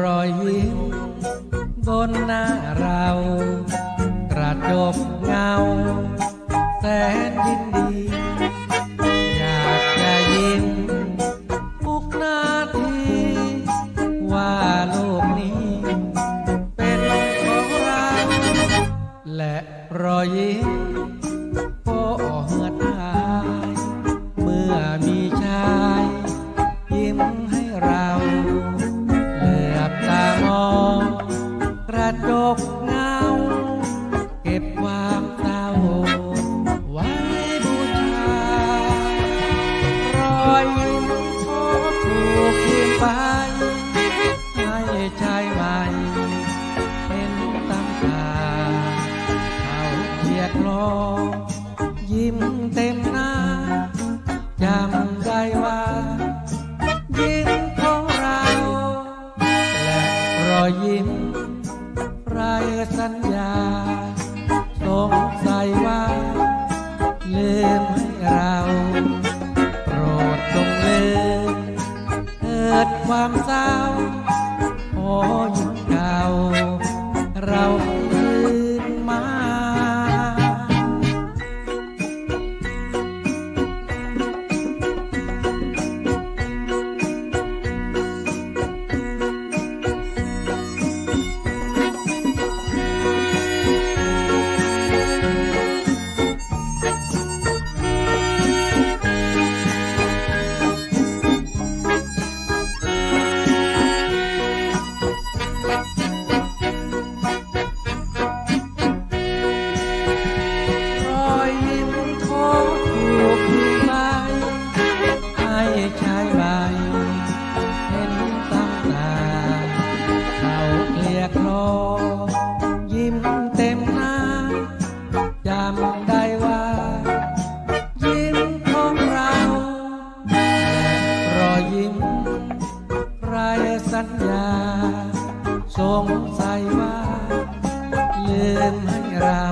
รอยยิ้มบนหน้าเรา กระจกเงา แสนยินดี อยากจะยิ้มทุกนาที ว่าโลกนี้ เป็นของเรา และรอยยิ้มก็เหือดหาย เมื่อมีชาย ยิ้มให้เรา อยยิ้มขอถูกคืนไป ให้ชายใหม่เป็นตำตาเขาเกียดลอยิ้มเต็ม ความเศร้า ชายใบเห็นตั้งตา เขาเกลียกลอยิ้มเต็มหน้าจำได้ว่า ยิ้มของเราและรอยยิ้มไรสัญญา สงสัยว่า ลืมให้เรา